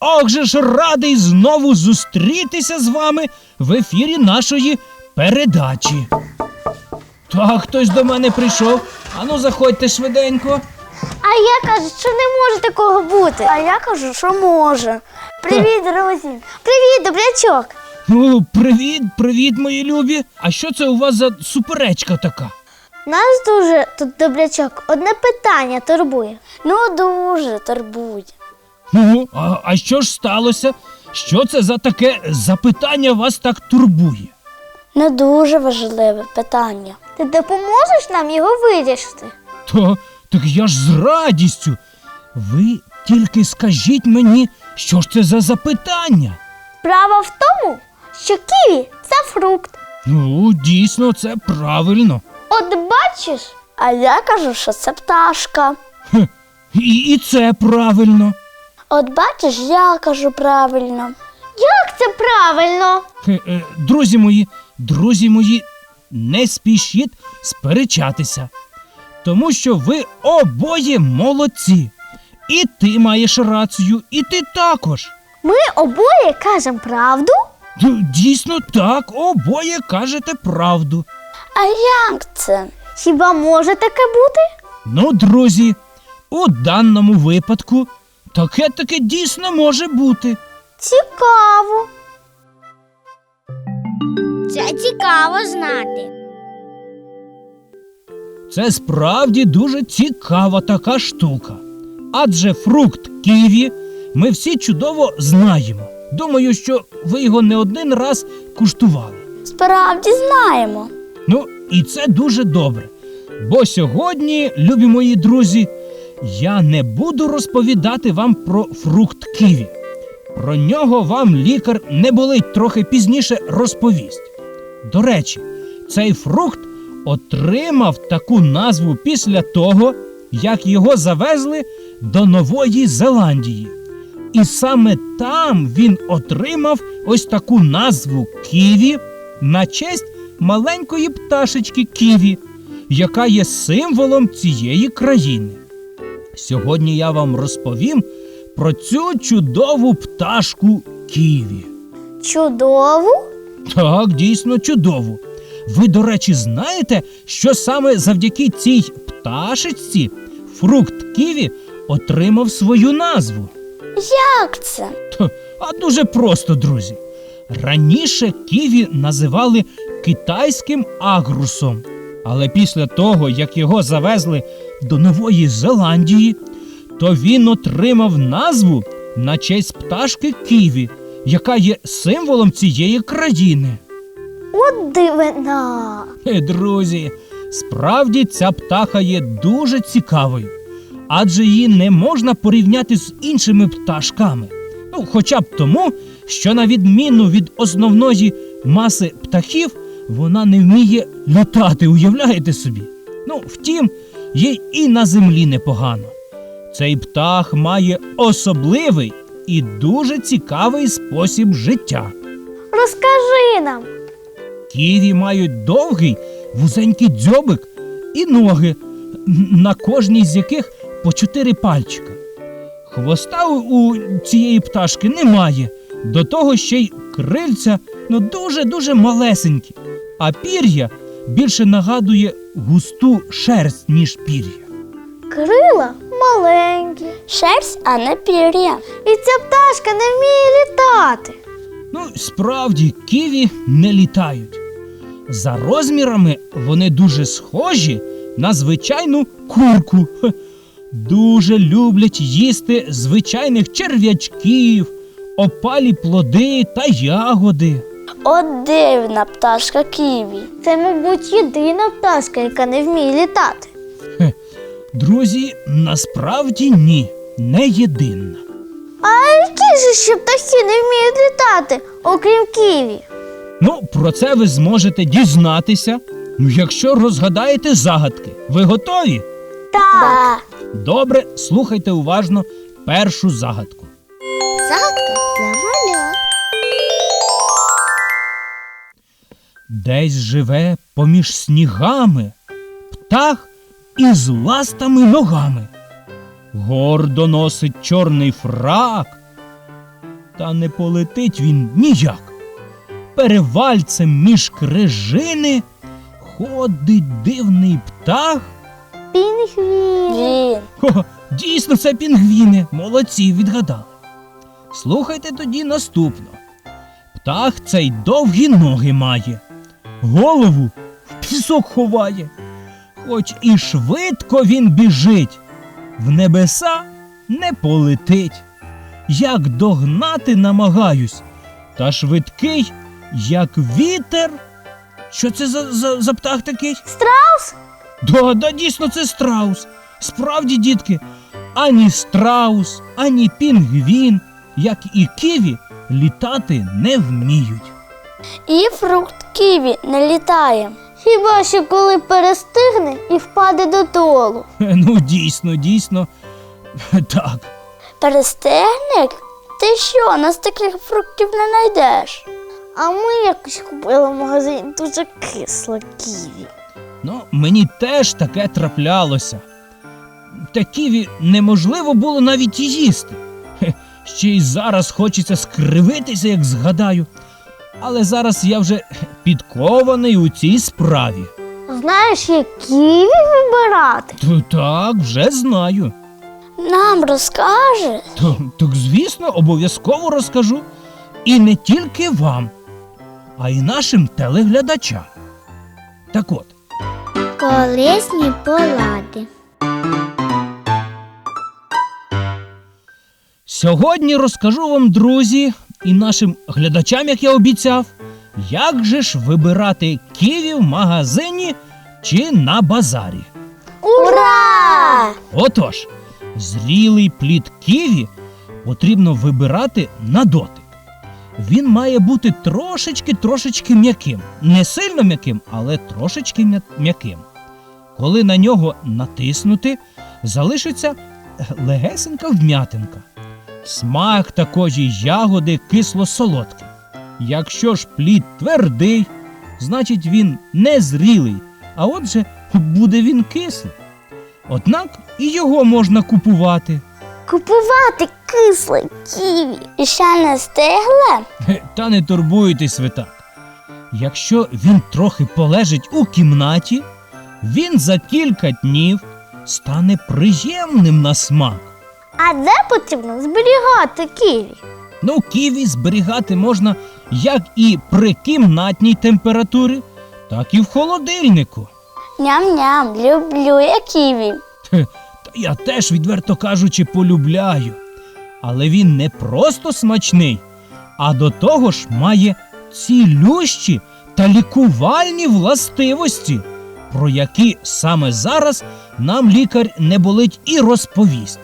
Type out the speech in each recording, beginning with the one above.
Ох же ж радий знову зустрітися з вами в ефірі нашої передачі. Так, хтось до мене прийшов. Ану, заходьте швиденько. А я кажу, що не може такого бути. А я кажу, що може. Привіт, друзі. Привіт, добрячок. Ну, привіт, привіт, мої любі. А що це у вас за суперечка така? Нас дуже тут добрячок. Одне питання турбує. Ну, дуже турбує. Ну, а, а що ж сталося? Що це за таке запитання вас так турбує? Не дуже важливе питання. Ти допоможеш нам його вирішити? То так я ж з радістю. Ви тільки скажіть мені, що ж це за запитання? Справа в тому, що ківі це фрукт. Ну, дійсно, це правильно. От бачиш? А я кажу, що це пташка. Хе, і, і це правильно. От бачиш, я кажу правильно. Як це правильно? Е, друзі мої, друзі мої, не спішіть сперечатися, тому що ви обоє молодці. І ти маєш рацію, і ти також. Ми обоє кажемо правду? Д- Дійсно так, обоє кажете правду. А як це? Хіба може таке бути? Ну, друзі, у даному випадку таке таке дійсно може бути. Цікаво. Це цікаво знати. Це справді дуже цікава така штука. Адже фрукт ківі ми всі чудово знаємо. Думаю, що ви його не один раз куштували. Справді знаємо. Ну, і це дуже добре. Бо сьогодні, любі мої друзі, я не буду розповідати вам про фрукт ківі. Про нього вам лікар не болить трохи пізніше розповість. До речі, цей фрукт отримав таку назву після того, як його завезли до Нової Зеландії. І саме там він отримав ось таку назву Ківі на честь маленької пташечки Ківі, яка є символом цієї країни. Сьогодні я вам розповім про цю чудову пташку Ківі. Чудово. Так, дійсно чудову. Ви, до речі, знаєте, що саме завдяки цій пташечці фрукт Ківі отримав свою назву? Як це? Та, А дуже просто, друзі. Раніше ківі називали китайським агрусом, але після того, як його завезли до Нової Зеландії, то він отримав назву на честь пташки ківі, яка є символом цієї країни. От дивина. Е, Друзі, справді ця птаха є дуже цікавою, адже її не можна порівняти з іншими пташками. Ну, хоча б тому, що на відміну від основної маси птахів, вона не вміє літати, уявляєте собі? Ну, втім, їй і на землі непогано. Цей птах має особливий і дуже цікавий спосіб життя. Розкажи нам. Ківі мають довгий вузенький дзьобик і ноги, на кожній з яких по чотири пальчика. Хвоста у цієї пташки немає, до того ще й крильця ну дуже-дуже малесенькі, а пір'я більше нагадує густу шерсть, ніж пір'я. Крила маленькі. Шерсть, а не пір'я. І ця пташка не вміє літати. Ну, справді, ківі не літають. За розмірами вони дуже схожі на звичайну курку. Дуже люблять їсти звичайних черв'ячків, опалі плоди та ягоди. От дивна пташка Ківі. Це, мабуть, єдина пташка, яка не вміє літати. Хе. Друзі, насправді ні, не єдина. А які же, що птахи не вміють літати, окрім ківі? Ну, про це ви зможете дізнатися, ну, якщо розгадаєте загадки. Ви готові? Так. Добре, слухайте уважно першу загадку. Загадка Десь живе поміж снігами птах із ластами ногами. Гордо носить чорний фрак, та не полетить він ніяк. Перевальцем між крижини ходить дивний птах. Пінгвін. Дійсно, це пінгвіни. Молодці, відгадали. Слухайте тоді наступно. Птах цей довгі ноги має, голову в пісок ховає. Хоч і швидко він біжить, в небеса не полетить. Як догнати намагаюсь, та швидкий, як вітер. Що це за, за, за птах такий? Страус? Да, да, дійсно, це страус. Справді, дітки, ані страус, ані пінгвін, як і киві, літати не вміють. І фрукт ківі не літає. Хіба що коли перестигне і впаде додолу. Ну, дійсно, дійсно. Так. Перестигне? Ти що, нас таких фруктів не знайдеш? А ми якось купили в магазині дуже кисло ківі. Ну, мені теж таке траплялося. Та ківі неможливо було навіть їсти. Хе, Ще й зараз хочеться скривитися, як згадаю. Але зараз я вже підкований у цій справі. Знаєш, як ківі вибирати? То так, вже знаю. Нам розкаже. То, так, звісно, обов'язково розкажу. І не тільки вам, а й нашим телеглядачам. Так от, Колесні полади. сьогодні розкажу вам, друзі, і нашим глядачам, як я обіцяв, як же ж вибирати ківі в магазині чи на базарі. Ура! Отож, зрілий плід ківі потрібно вибирати на дотик. Він має бути трошечки-трошечки м'яким. Не сильно м'яким, але трошечки м'яким. Коли на нього натиснути, залишиться легесенька вм'ятинка. Смак такої ягоди кисло-солодкий. Якщо ж плід твердий, значить він не зрілий, а отже, буде він кислий. Однак і його можна купувати. Купувати кисле ківі. І ще не стигле? Хе, Та не турбуйтесь ви так. Якщо він трохи полежить у кімнаті, він за кілька днів стане приємним на смак. А де потрібно зберігати ківі? Ну, ківі зберігати можна як і при кімнатній температурі, так і в холодильнику. Ням-ням, люблю я ківі. Та я теж, відверто кажучи, полюбляю. Але він не просто смачний, а до того ж має цілющі та лікувальні властивості, про які саме зараз нам лікар не болить і розповість.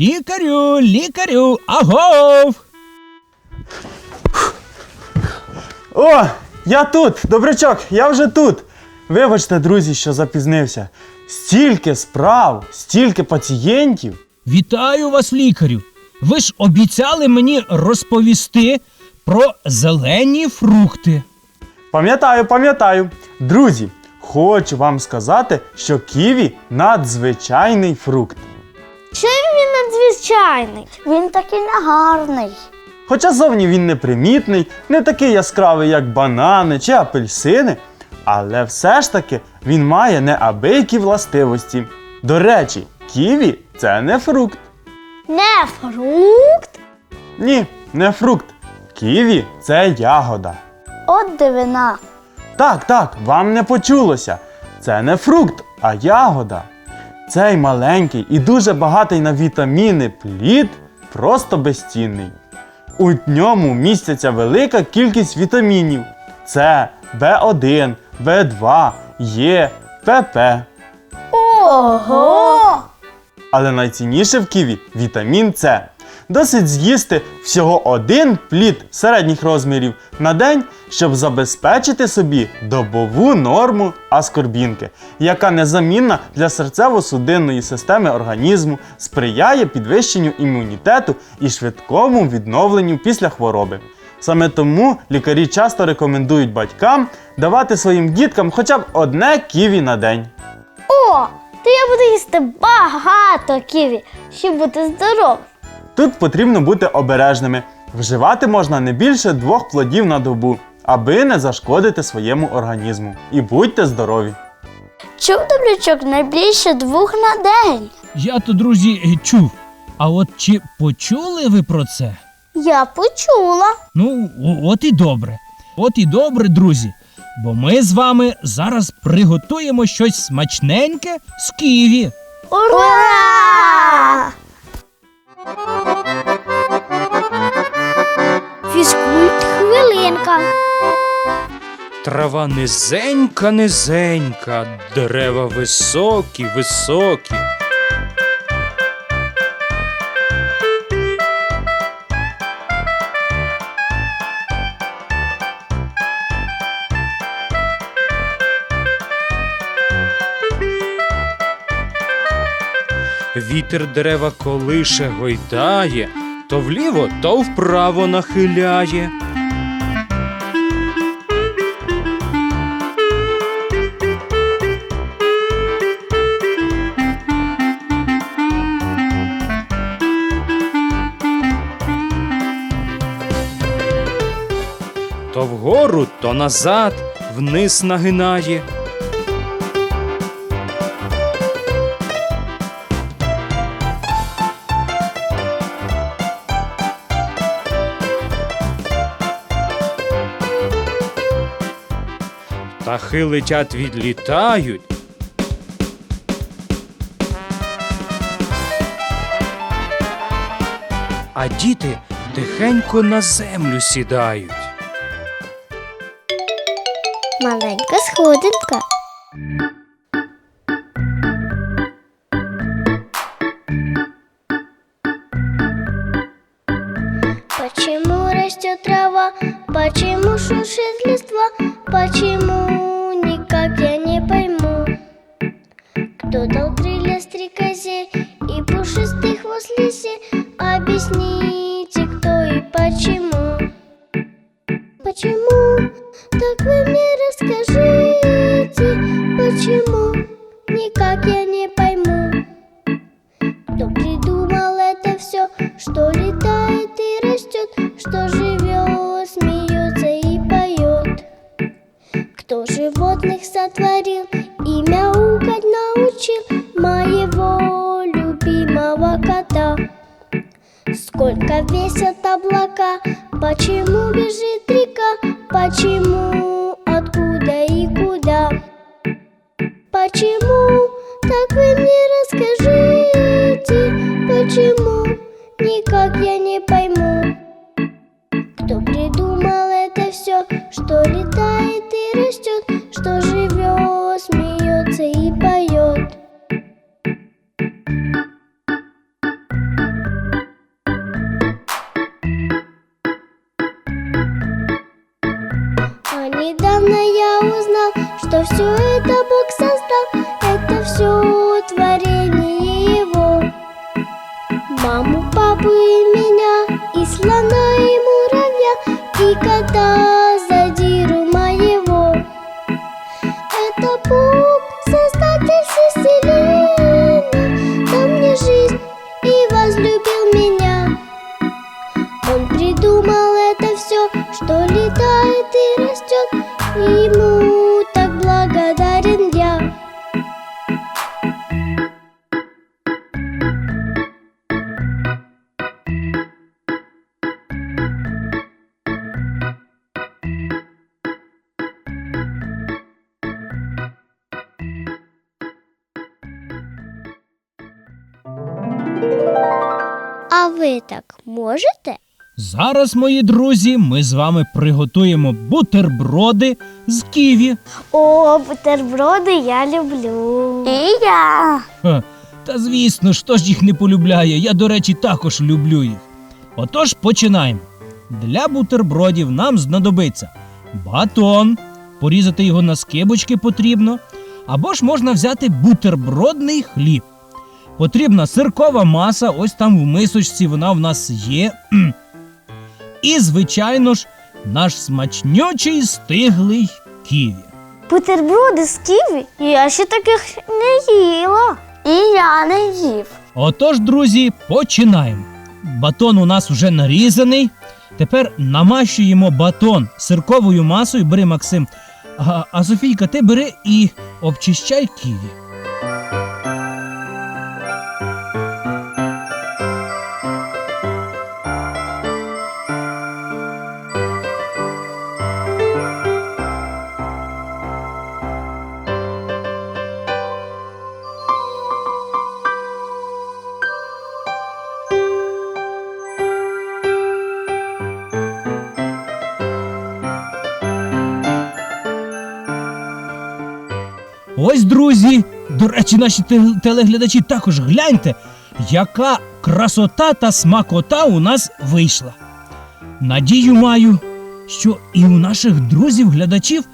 Лікарю, лікарю, агов! О, я тут, добрячок, я вже тут. Вибачте, друзі, що запізнився. Стільки справ, стільки пацієнтів. Вітаю вас, лікарю. Ви ж обіцяли мені розповісти про зелені фрукти. Пам'ятаю, пам'ятаю. Друзі, хочу вам сказати, що ківі надзвичайний фрукт. Чим він надзвичайний? Він такий негарний. Хоча зовні він непримітний, не такий яскравий, як банани чи апельсини, але все ж таки він має неабиякі властивості. До речі, ківі це не фрукт. Не фрукт? Ні, не фрукт. Ківі це ягода. От дивина. Так, так, вам не почулося. Це не фрукт, а ягода. Цей маленький і дуже багатий на вітаміни плід просто безцінний. У ньому міститься велика кількість вітамінів: С, В1, В2, Е, ПП. Ого! Але найцінніше в ківі вітамін С. Досить з'їсти всього один плід середніх розмірів на день, щоб забезпечити собі добову норму аскорбінки, яка незамінна для серцево-судинної системи організму, сприяє підвищенню імунітету і швидкому відновленню після хвороби. Саме тому лікарі часто рекомендують батькам давати своїм діткам хоча б одне ківі на день. О, то я буду їсти багато ківі, щоб бути здоровим. Тут потрібно бути обережними. Вживати можна не більше двох плодів на добу, аби не зашкодити своєму організму. І будьте здорові! Чув добрячок найбільше двох на день. Я то, друзі, чув. А от чи почули ви про це? Я почула. Ну, от і добре. От і добре, друзі. Бо ми з вами зараз приготуємо щось смачненьке з ківі. Ура! Фізкульт хвилинка. Трава низенька, низенька, дерева високі, високі. Вітер дерева колише гойдає, то вліво, то вправо нахиляє. То вгору, то назад, вниз нагинає. Птахи летять, відлітають. А діти тихенько на землю сідають. Маленька сходинка. Почему растет трава? Почему шуршит листва? Почему Почему? Так вы мне расскажите, почему? Никак я не пойму. Кто придумал это все, что летает и растет, что живет, смеется и поет? Кто животных сотворил и мяукать научил моего любимого кота? Сколько весят облака, почему река, Маму, меня, и слона, и муравья, и кота ви так можете? Зараз, мої друзі, ми з вами приготуємо бутерброди з ківі. О, бутерброди я люблю. І я. Ха, та звісно, хто ж їх не полюбляє. Я, до речі, також люблю їх. Отож, починаємо. Для бутербродів нам знадобиться батон, порізати його на скибочки потрібно, або ж можна взяти бутербродний хліб. Потрібна сиркова маса, ось там в мисочці вона в нас є. І, звичайно ж, наш смачнючий стиглий ківі. Бутерброди з ківі? Я ще таких не їла. І я не їв. Отож, друзі, починаємо. Батон у нас вже нарізаний. Тепер намащуємо батон сирковою масою. Бери, Максим. А, а Софійка, ти бери і обчищай ківі. Ось, друзі, до речі, наші телеглядачі також гляньте, яка красота та смакота у нас вийшла. Надію маю, що і у наших друзів-глядачів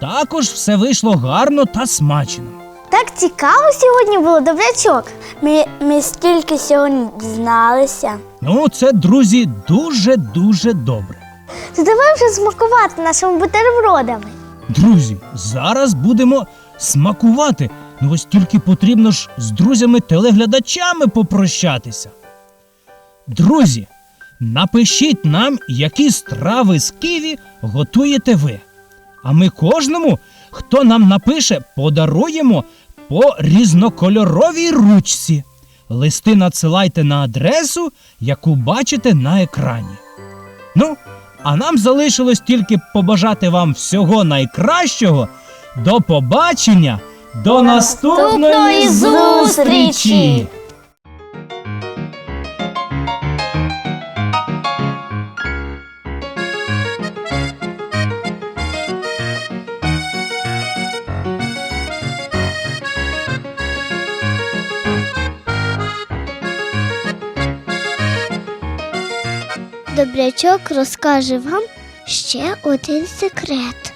також все вийшло гарно та смачно. Так цікаво сьогодні було, добрячок. Ми, ми стільки сьогодні дізналися. Ну, це, друзі, дуже-дуже добре. То давай вже смакувати нашими бутербродами. Друзі, зараз будемо смакувати. Ну ось тільки потрібно ж з друзями-телеглядачами попрощатися. Друзі, напишіть нам, які страви з Києві готуєте ви. А ми кожному, хто нам напише, подаруємо по різнокольоровій ручці. Листи надсилайте на адресу, яку бачите на екрані. Ну, а нам залишилось тільки побажати вам всього найкращого. До побачення, до наступної зустрічі! Добрячок розкаже вам ще один секрет.